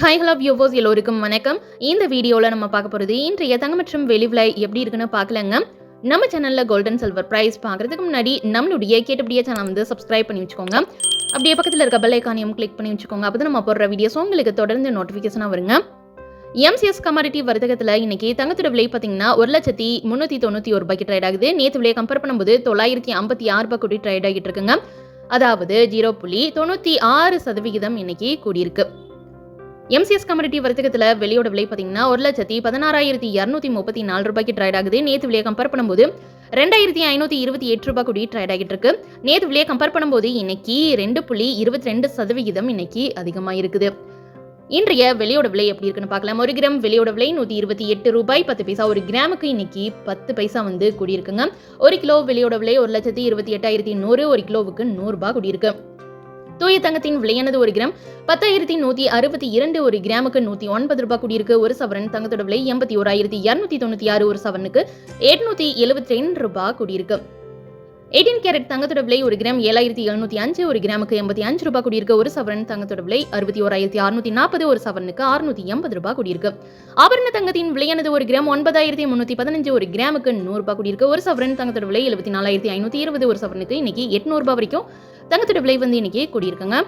Hi hello viewers எல்லோருக்கும் வணக்கம். இந்த வீடியோவில் நம்ம பார்க்க போகிறது இன்றைய தங்கம் மற்றும் வெளி விலை எப்படி இருக்குன்னு பார்க்கலங்க. நம்ம சேனலில் கோல்டன் சில்வர் ப்ரைஸ் பார்க்குறதுக்கு முன்னாடி நம்மளுடைய கேட்டபடியே சேனல் வந்து சப்ஸ்கிரைப் பண்ணி வச்சுக்கோங்க. அப்படியே பக்கத்தில் இருக்க பெல் ஐக்கானையும் கிளிக் பண்ணி வச்சுக்கோங்க. அப்போ நம்ம போடுற வீடியோஸ் உங்களுக்கு தொடர்ந்து நோட்டிஃபிகேஷனாக வருங்க. எம்சிஎஸ் கமாடிட்டி வர்த்தகத்தில் இன்னைக்கு தங்கத்தோட விலை பார்த்தீங்கன்னா ஒரு லட்சத்தி முந்நூற்றி தொண்ணூற்றி ஒரு ரூபாய்க்கு ட்ரேட் ஆகுது. நேற்று விலையை கம்பேர் பண்ணும்போது தொள்ளாயிரத்தி ஐம்பத்தி ஆறு ரூபாய் கூடி ட்ரேட் ஆகிட்டு இருக்குங்க. அதாவது ஜீரோ புள்ளி தொண்ணூற்றி ஆறு சதவிகிதம் இன்னைக்கு கூடியிருக்கு. எம்சிஎஸ் கமாடிட்டி வர்த்தகத்தில் வெளியோட விலை பார்த்தீங்கன்னா ஒரு லட்சத்தி பதினாறாயிரத்தி இரநூத்தி முப்பத்தி நாலு ரூபாய்க்கு ட்ரேட் ஆகுது. நேற்று விலையை கம்பேர் பண்ணும்போது ரெண்டாயிரத்தி ஐநூற்றி இருபத்தி எட்டு ரூபாய் கூடி ட்ரேட் ஆகிட்டு இருக்கு. நேற்று விலையை கம்பேர் பண்ணும்போது இன்னைக்கு ரெண்டு புள்ளி இருபத்தி ரெண்டு சதவிகிதம் இன்னைக்கு அதிகமாக இருக்குது. இன்றைய வெளியோட விலை எப்படி இருக்குன்னு பார்க்கலாம். ஒரு கிராம் வெளியோட விலை நூற்றி இருபத்தி எட்டு ரூபாய் பத்து பைசா. ஒரு கிராமுக்கு இன்னைக்கு பத்து பைசா வந்து கூடியிருக்குங்க. ஒரு கிலோ வெளியோட விலை ஒரு லட்சத்தி இருபத்தி எட்டாயிரத்தி நூறு ஒரு கிலோவுக்கு நூறுரூபா கூடியிருக்கு. தூய தங்கத்தின் விலையானது ஒரு கிராம். பத்தாயிரத்தி நூற்றி அறுபத்தி இரண்டு ஒரு கிராமுக்கு நூற்றி ஒன்பது ரூபாய் கூடியிருக்கு. ஒரு சவரன் தங்கத்தோட விலை எண்பத்தி ஓராயிரத்தி இரநூத்தி தொண்ணூற்றி ஆறு ஒரு சவரனுக்கு எட்நூற்றி எழுபத்தி ரெண்டு ரூபாய் கூடியிருக்கு. எயிட்டீன் கேரட் தங்கத்தோட விலை ஒரு கிராம் ஏழாயிரத்தி எழுநூத்தி அஞ்சு ஒரு கிராமுக்கு எண்பத்தி அஞ்சு ரூபாய் கூடியிருக்கு. ஒரு சவரன் தங்கத்தோட விலை அறுபத்தி ஓராயிரத்தி அறுநூத்தி நாற்பது ஒரு சவரனுக்கு அறுநூத்தி எண்பது ரூபாய் கூடியிருக்கு. ஆபரண தங்கத்தின் விலையானது ஒரு கிராம் ஒன்பதாயிரத்தி முன்னூத்தி பதினஞ்சு ஒரு கிராமுக்கு நூறு ரூபாய் கூடியிருக்கு. ஒரு சவரன் தங்கத்தோட விலை எழுபத்தி நாலாயிரத்தி ஐநூத்தி இருபது ஒரு சவரனுக்கு இன்னைக்கு எட்நூறு ரூபாய் வரைக்கும். தங்கத்தோட விலை வந்து இன்னைக்கு கூடியிருக்குங்க.